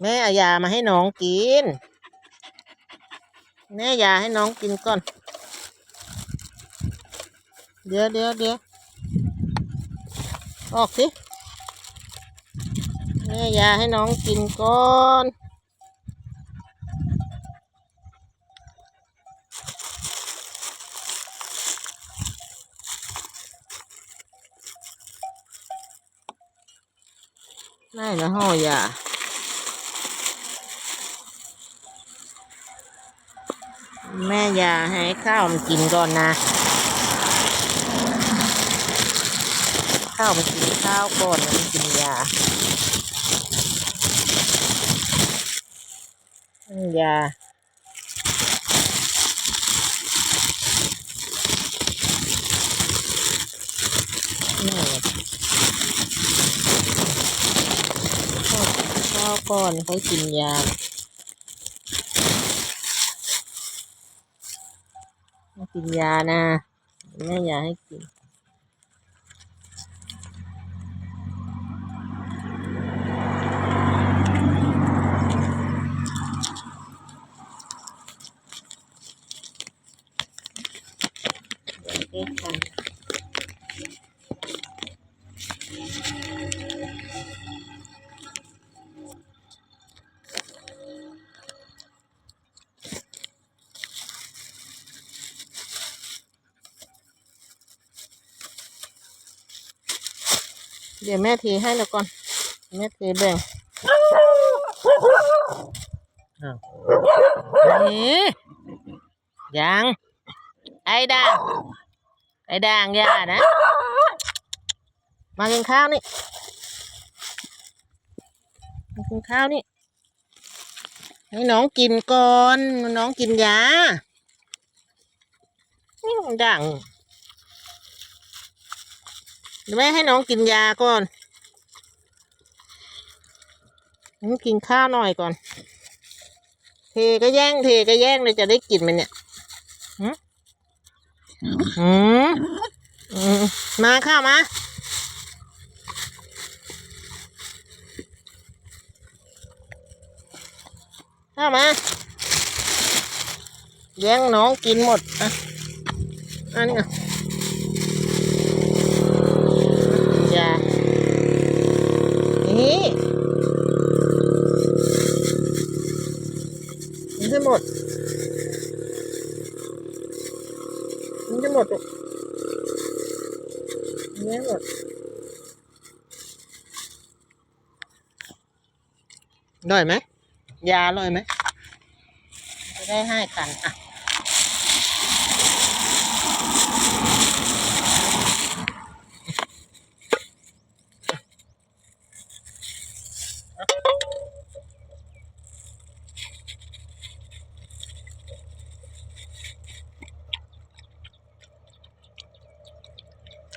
แม่เอายามาให้น้องกิน แม่ยาให้น้องกินก่อน เดี๋ยวเดี๋ยวเดี๋ยวออกสิแม่ยาให้น้องกินก่อน ได้แล้วห่อยาแม่ยาให้ข้าวมันกินก่อนนะ ข้าวมันกินข้าวก่อนมันกินยายานี่ข้าว ก่อนค่อยกินยาไม่กินยานะแม่ยาให้กินเอ๊ะกัน เดี๋ยวแม่เทให้แล้วก่อน แม่เทแบ่งอ้าวนี่ยัง ไอ้ด่าง ไอ้ด่างอย่านะ มากินข้าวนี่ มากินข้าวนี่ ให้น้องกินก่อน น้องกินยา นี่มันด่าง เดี๋ยวแม่ให้น้องกินยาก่อนน้องกินข้าวหน่อยก่อน เทก็แย่งเทก็แย่งเลยจะได้กินมันเนี่ยหืมอืมมาข้าวมาข้าวมา แย่งน้องกินหมด อะอันนี้อะ ยานี่กินให้หมดกินให้หมดลูกกินให้หมดอร่อยไหมยาอร่อยไหมจะได้ให้กันอะ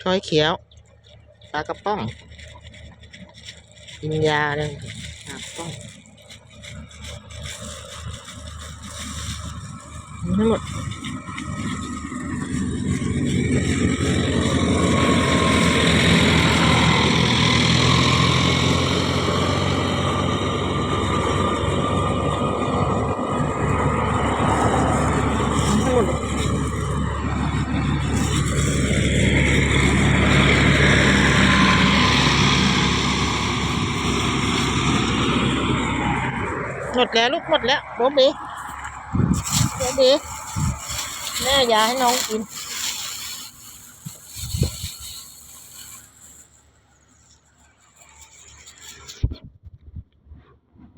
ช้อยเขียว ปลากระป๋องกินยาเลยปลากระป้องทั้งหมด กินให้หมดเลย หมดแล้วลูกหมดแล้วโบเบีโบเบีแม่ยาให้น้องกิน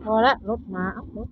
พอละรถมาเอารถ